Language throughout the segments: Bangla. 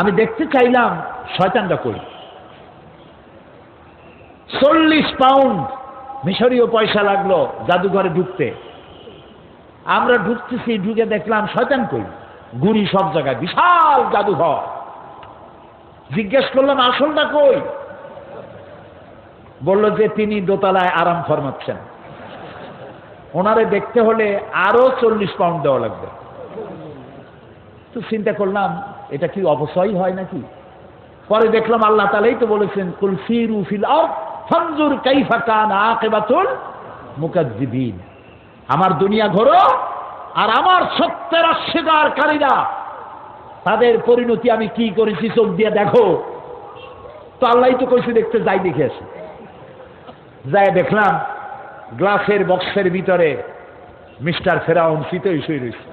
আমি দেখতে চাইলাম শয়তানটা কই? চল্লিশ পাউন্ড মিশরীয় পয়সা লাগল জাদুঘরে ঢুকতে। আমরা ঢুকতেছি, ঢুকে দেখলাম শয়তান কই? গুড়ি সব জায়গায়, বিশাল জাদুঘর। জিজ্ঞেস করলাম, আসলটা কই? বলল যে তিনি দোতলায় আরাম ফরমাচ্ছেন। ওনারে দেখতে হলে আরও চল্লিশ পাউন্ড দেওয়া লাগবে। তো চিন্তা করলাম এটা কি অবশ্যই হয় নাকি? পরে দেখলাম আল্লাহ তালাই তো বলেছেন, কুল ফিরু ফিল ফঞ্জুর কাইফা কান আকিবাতুল মুকাজ্জিবিন। আমার দুনিয়া ঘোরো আর আমার সত্যের অস্বীকারীরা, তাদের পরিণতি আমি কি করেছি চোখ দিয়ে দেখো। তো আল্লাহ তো কইছে, দেখতে যাই দেখে আসি। যাই দেখলাম, গ্লাসের বক্সের ভিতরে মিস্টার ফেরাউন শীতই শুয়ে রয়েছে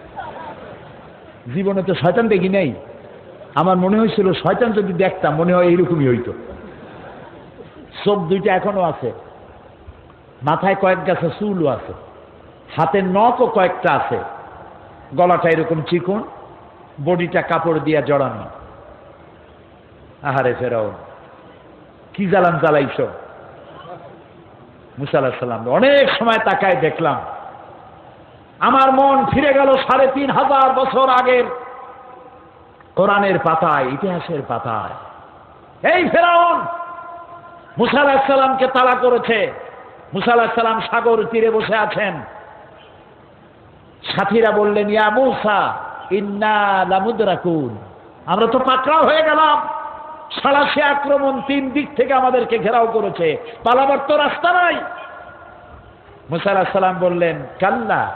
জীবনে তো শয়তান দেখি নেই। আমার মনে হয়েছিল, শয়তান যদি দেখতাম, মনে হয় এইরকমই হইতো। চোখ দুইটা এখনও আছে। মাথায় কয়েক গাছে চুলও আছে। হাতের নখও কয়েকটা আছে। গলাটা এরকম চিকন, বডিটা কাপড় দিয়া জড়ানো। আহারে ফেরাও কি জ্বালান জ্বালাইছ? মুসাল্লাহ সাল্লাম অনেক সময় তাকায় দেখলাম। আমার মন ফিরে গেল সাড়ে তিন হাজার বছর আগের কোরআনের পাতায়, ইতিহাসের পাতায়। এই ফেরাউন, মুসা আলাহিসাল্লামকে তাড়া করেছে। মুসা আলাহিসাল্লাম সাগর তীরে বসে আছেন। সাথীরা বললেন, ইয়া মুসা, ইন্না লামুদ্রাকুন। আমরা তো পাকড়াও হয়ে গেলাম। সালাসে আক্রমণ তিন দিক থেকে আমাদেরকে ঘেরাও করেছে। পালাবার তো রাস্তা নাই। মুসা আলাহিসাল্লাম বললেন, কাল্লা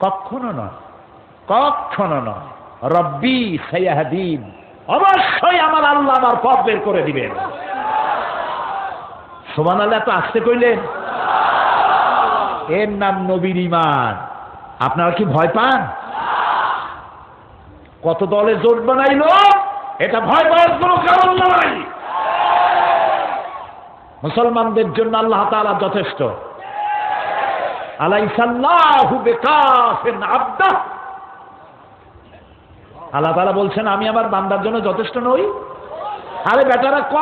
কখনো নয় কখনো নয়। রব্বি সাইয়াহাদিন অবশ্যই আমার আল্লাহ আমার পথ বের করে দিবেন। সোমান আল্লাহ তো আসতে কইলেন এর নাম নবীর ইমান আপনারা কি ভয় পান? কত দলে জোট বানাইল, এটা ভয় পাওয়ার কোনো কারণ নয় মুসলমানদের জন্য আল্লাহ তাআলা যথেষ্ট। আলাইসাল্লাহু বিকাফিন আবদা আল্লাহ তাআলা বলছেন, আমি আমার বান্দার জন্য যথেষ্ট নই। আরে বেটারা ক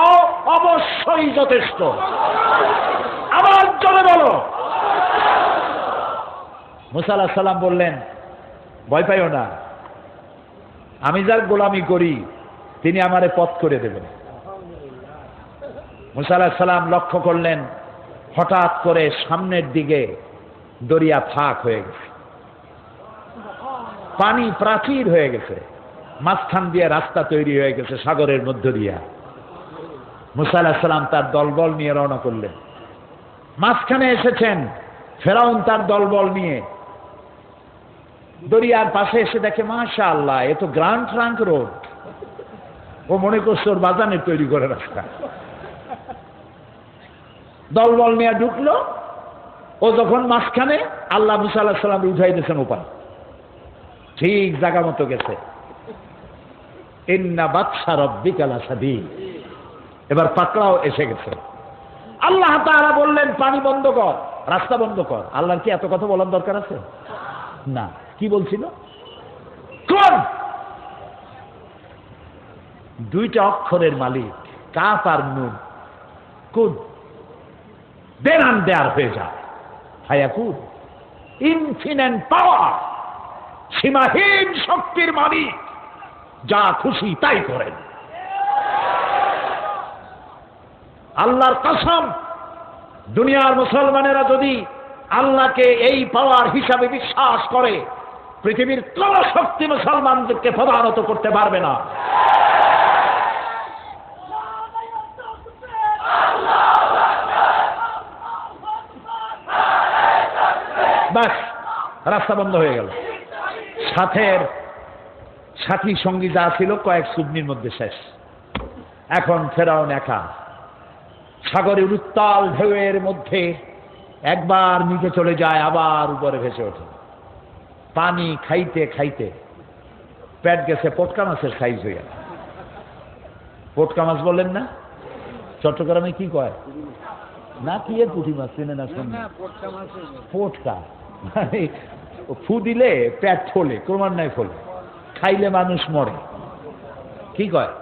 অবশ্যই যথেষ্ট। আমার জন্য বলো। মুসা আলাহ সাল্লাম বললেন, ভয় পাইও না। আমি যার গোলামি করি, তিনি আমারে পথ করে দেবেন। মুসা আলাহ সাল্লাম লক্ষ্য করলেন, হঠাৎ করে সামনের দিকে দরিয়া ফাঁক হয়ে গেছে। পানি প্রাচীর হয়ে গেছে। মাঝখান দিয়ে রাস্তা তৈরি হয়ে গেছে সাগরের মধ্য দিয়া। মুসা আলাহ তার দলবল নিয়ে রওনা করলেন। মাঝখানে এসেছেন ফেরাউন তার দলবল নিয়ে। দরিয়ার পাশে এসে দেখে মাশা আল্লাহ এ তো গ্রান্ড ট্রাঙ্ক রোড। ও মনে করছে ওর বাজানে তৈরি করে রাস্তা। দলবল নিয়ে ঢুকলো। ও যখন মাঝখানে, আল্লাহ মুসা আল্লাহ সাল্লাম উঠাই দিয়েছেন ওপার। ঠিক জায়গা মতো গেছে। ইন্না বাদশা রব্বিকাল আসাদি এবার পাকড়াও এসে গেছে। আল্লাহ তাআলা বললেন, পানি বন্ধ কর, রাস্তা বন্ধ কর। আল্লাহর কি এত কথা বলার দরকার আছে? না। কি বলছিল? কোন? দুইটা অক্ষরের মালিক কাপ আর নুন। কুদ দেনান দেয়ার হয়ে যায় হায়াকুদ ইনফিনেন্ট পাওয়ার। সীমাহীন শক্তির মালিক। যা খুশি তাই করেন। আল্লাহর কসম, দুনিয়ার মুসলমানেরা যদি আল্লাহকে এই পাওয়ার হিসাবে বিশ্বাস করে, পৃথিবীর কোন শক্তি মুসলমানদেরকে প্রধানত করতে পারবে না। বাস রাস্তা বন্ধ হয়ে গেল। সাথের সাথী সঙ্গী যা ছিল কয়েক সুবনির মধ্যে শেষ। এখন ফেরাউন একা। সাগরের উত্তাল ঢেউয়ের মধ্যে একবার নিচে চলে যায় আবার উপরে ভেসে ওঠে। পানি খাইতে খাইতে পেট গেছে পটকা মাছের সাইজ হয়ে গেল। পটকা মাছ বলেন না? চট্টগ্রামে কি কয়? না কি এর পুঁটি মাছ? চেনে না শুনে পটকা? মানে ফু দিলে পেট ফোলে ক্রমান্বয়ে ফোলে। খাইলে মানুষ মরে। কি কয়?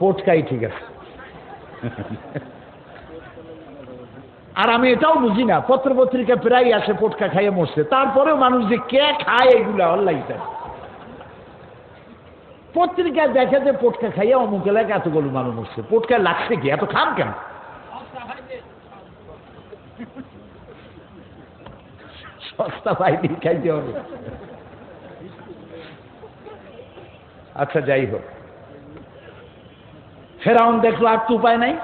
পোটকাই ঠিক আছে। আর আমি এটাও বুঝি না পত্র পত্রিকা প্রায় আসে পোটকা খাইয়ে মরছে। তারপরেও মানুষ যে কে খায় এগুলা অল্লাইতে পত্রিকায় দেখে যে পোটকা খাইয়ে অমুক এলাকায় এতগুলো মানুষ মরছে। পোটকা লাগছে কি? এত খান কেন? সস্তা পাইনি খাইতে হবে। আচ্ছা যাই হোক। ফেরাউন দেখল, আর তো উপায় নাই।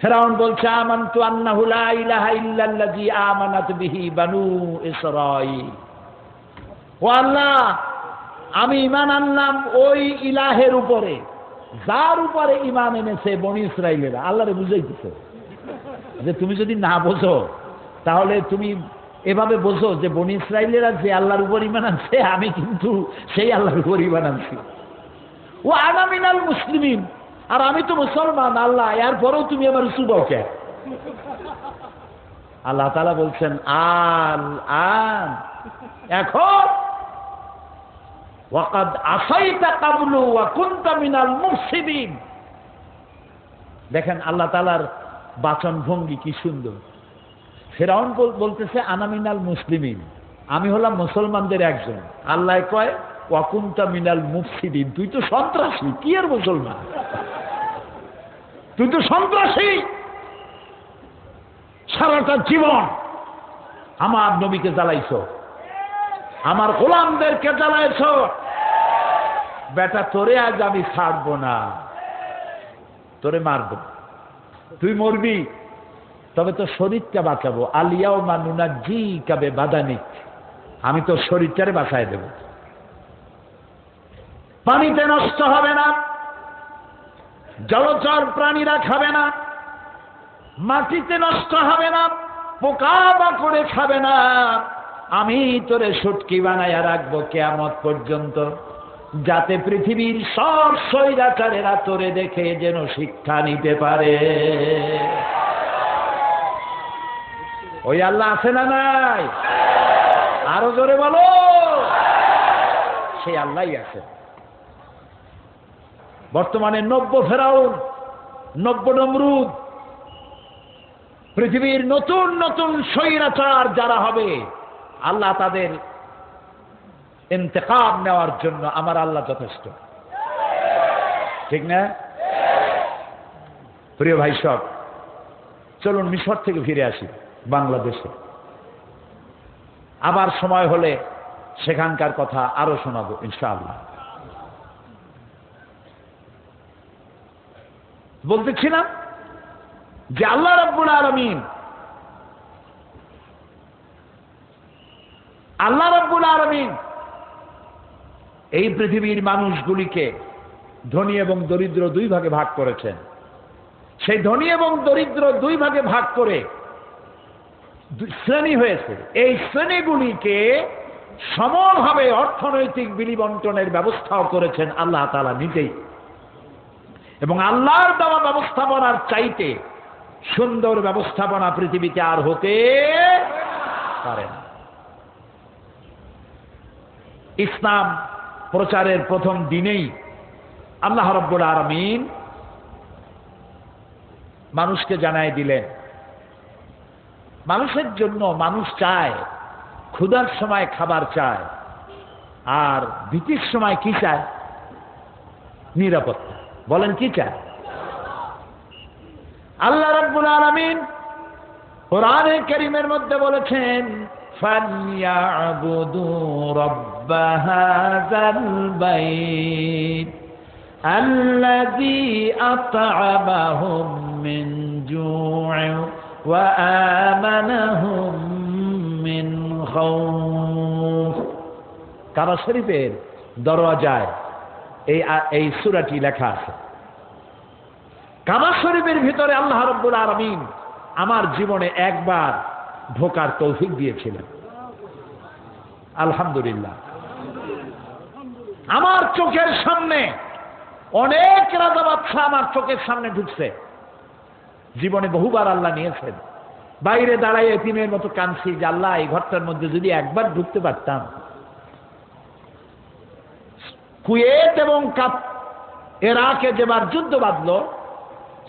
ফেরাউন বলছে, আমানতু আন্নাহু লা আমানাত বিহি বানু ও আল্লাহ, আমি ঈমান আনলাম ওই ইলাহের উপরে। যার উপরে ঈমান এনেছে বনি ইসরাইলেরা আল্লাহরে বুঝাইতেছে যে, তুমি যদি না বোঝো, তাহলে তুমি এভাবে বোঝো যে বনি ইসরাইলেরা যে আল্লাহর উপর ঈমান আনছে, আমি কিন্তু সেই আল্লাহর উপর ঈমান আনছি। ও আনামিনাল মুসলিমিন। আর আমি তো মুসলমান, আল্লাহ, এরপরেও তুমি আমার সুবাও কে? আল্লাহ তালা বলছেন, আল আন। এখন, ওয়াকাদ আসাইতা কাবলু ওয়া কুনতা মিনাল দেখেন, আল্লাহ তালার বাচন ভঙ্গি কি সুন্দর। ফেরাউন বলতেছে আনামিনাল মুসলিমিন। আমি হলাম মুসলমানদের একজন। আল্লাহ কয় ওয়াকুন্তা মিনাল মুফসিদিন। তুই তো সন্ত্রাসী, কি আর মুসলমান? তুই তো সন্ত্রাসী। সারাটা জীবন আমার নবীকে জ্বালাইছ। আমার গোলামদেরকে জ্বালাইছ। বেটা, তোরে আজ আমি ছাড়বো না। তোরে মারব। তুই মরবি। তবে তো শরীরটা বাঁচাবো। আলিয়াও মানুনা জি কাবে বাদানিক আমি তো শরীরটারে বাঁচায় দেব। পানিতে নষ্ট হবে না। জলচর প্রাণীরা খাবে না। মাটিতে নষ্ট হবে না। পোকা করে খাবে না। আমি তোরে সুটকি বানাইয়া রাখব কেয়ামত পর্যন্ত। যাতে পৃথিবীর সব সৈরাচারেরা তোরে দেখে যেন শিক্ষা নিতে পারে। ওই আল্লাহ আছে না নাই? আরও জোরে বলো। সেই আল্লাহই আছে। বর্তমানে নব্য ফেরাউন, নব্য নমরুদ, পৃথিবীর নতুন নতুন স্বৈরাচার যারা হবে, আল্লাহ তাদের ইন্তেকাম নেওয়ার জন্য আমার আল্লাহ যথেষ্ট। ঠিক না? প্রিয় ভাই সব, চলুন মিশর থেকে ফিরে আসি। বাংলাদেশে। আবার সময় হলে সেখানকার কথা আরও শোনাবো, ইনশাআল্লাহ। বলতেছিলাম যে আল্লাহ রব্বুল আলমিন, আল্লাহ রব্বুল আলমিন এই পৃথিবীর মানুষগুলিকে ধনী এবং দরিদ্র দুই ভাগে ভাগ করেছেন। সেই ধনী এবং দরিদ্র দুই ভাগে ভাগ করে শ্রেণি হয়েছে। এই শ্রেণীগুলিকে সমভাবে অর্থনৈতিক বিলিবন্টনের ব্যবস্থাও করেছেন আল্লাহ তালা নিজেই। এবং আল্লাহর দেওয়া ব্যবস্থাপনার চাইতে সুন্দর ব্যবস্থাপনা পৃথিবীতে আর হতে পারে না। ইসলাম প্রচারের প্রথম দিনেই আল্লাহ রব্বুল আলমিন মানুষকে জানাই দিলেন মানুষের জন্য মানুষ চায় ক্ষুধার সময় খাবার চায় আর ভীতির সময় কি চায় নিরাপত্তা বলেন কি চায় আল্লাহ রব্বুল আলমিন কোরআনে করিমের মধ্যে বলেছেন فَلْيَعْبُدُوا رَبَّ هَذَا الْبَيْتِ الَّذِي أَطْعَمَهُم مِّن جُوعٍ وَآمَنَهُم مِّن خوف কাবা শরীফের দরওয়াজায় এই এই সূরাটি লেখা আছে কাবা শরীফের ভিতরে আল্লাহ রব্বুল আলমিন আমার জীবনে একবার ঢোকার তৌফিক দিয়েছিলেন আলহামদুলিল্লাহ আমার চোখের সামনে অনেক রাজা বাচ্চা আমার চোখের সামনে ঢুকছে জীবনে বহুবার আল্লাহ নিয়েছেন। বাইরে দাঁড়াই এতিমের মতো কানছি যে আল্লাহ, এই ঘরটার মধ্যে যদি একবার ঢুকতে পারতাম। কুয়েত এবং কাপ এরাকে যেবার যুদ্ধ বাঁধল,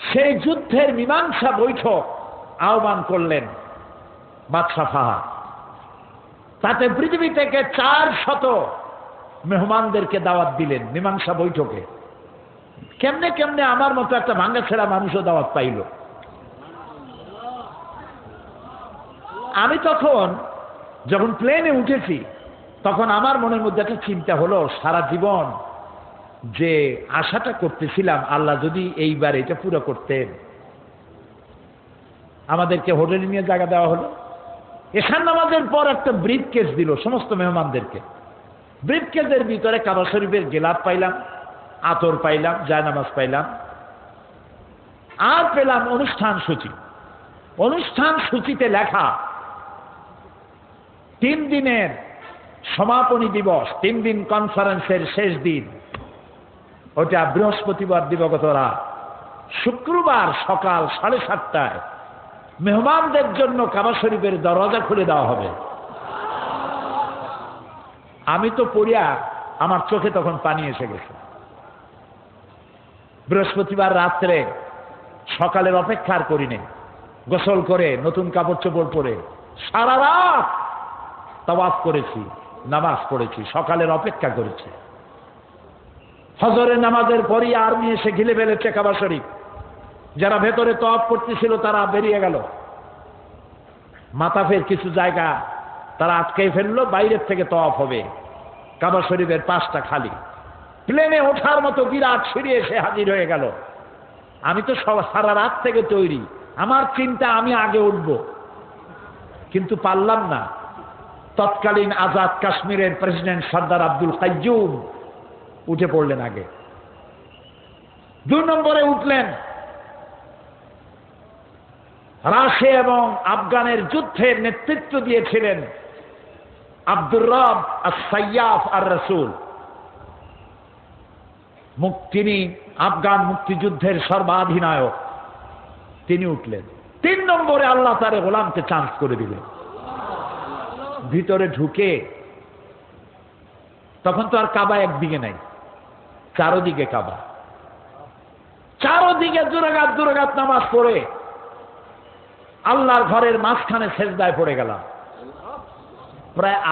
সেই যুদ্ধের মীমাংসা বৈঠক আহ্বান করলেন বাদশাহ ফাহাদ তাতে পৃথিবী থেকে চার শত মেহমানদেরকে দাওয়াত দিলেন মীমাংসা বৈঠকে। কেমনে কেমনে আমার মতো একটা ভাঙ্গা ছেড়া মানুষও দাওয়াত পাইল। আমি তখন যখন প্লেনে উঠেছি, তখন আমার মনের মধ্যে একটা চিন্তা হলো, সারা জীবন যে আশাটা করতেছিলাম, আল্লাহ যদি এইবার এটা পুরো করতেন। আমাদেরকে হোটেলে নিয়ে জায়গা দেওয়া হলো। এখান নামাজের পর একটা ব্রিফ কেস দিল সমস্ত মেহমানদেরকে। ব্রিফ কেসের ভিতরে কাবা শরীফের গেলাপ পাইলাম, আতর পাইলাম, জায়নামাজ পাইলাম। আর পেলাম অনুষ্ঠান সূচি। অনুষ্ঠান সূচিতে লেখা তিন দিনের সমাপনী দিবস, তিন দিন কনফারেন্সের শেষ দিন। ওটা বৃহস্পতিবার দিবগত রাত। শুক্রবার সকাল সাড়ে সাতটায় মেহমানদের জন্য কাবা শরীফের দরজা খুলে দেওয়া হবে। আমি তো পড়িয়া আমার চোখে তখন পানি এসে গেছে। বৃহস্পতিবার রাত্রে সকালের অপেক্ষা আর করি নেই। গোসল করে, নতুন কাপড় চোপড় পরে সারা রাত তওয়াফ করেছি, নামাজ পড়েছি, সকালের অপেক্ষা করেছি। হজরের নামাজের পরই আর্মি এসে ঘিলে ফেলেছে কাবা শরীফ। যারা ভেতরে তওয়াফ করতেছিল তারা বেরিয়ে গেল। মাতাফের কিছু জায়গা তারা আটকে ফেলল, বাইরের থেকে তওয়াফ হবে। কাবা শরীফের পাশটা খালি। প্লেনে ওঠার মতো বিরাট সিঁড়ি এসে হাজির হয়ে গেল। আমি তো সারা রাত থেকে তৈরি, আমার চিন্তা আমি আগে উঠব। কিন্তু পারলাম না। তৎকালীন আজাদ কাশ্মীরের প্রেসিডেন্ট সর্দার আব্দুল কাইজুম উঠে পড়লেন আগে। দুই নম্বরে উঠলেন রাশে এবং আফগানের যুদ্ধের নেতৃত্ব দিয়েছিলেন আব্দুর রব আর সৈয়াফ আর রসুল তিনি আফগান মুক্তিযুদ্ধের সর্বাধিনায়ক। তিনি উঠলেন। তিন নম্বরে আল্লাহ তারে গোলামকে চান্স করে দিলেন। ভিতরে ঢুকে তখন তো আর কাবা একদিকে নাই, চারোদিকে কাবা। চারোদিকে দুরাগাত দুরাগাত নামাজ পড়ে আল্লাহর ঘরের মাঝখানে শেষদায় পড়ে গেলাম। প্রায়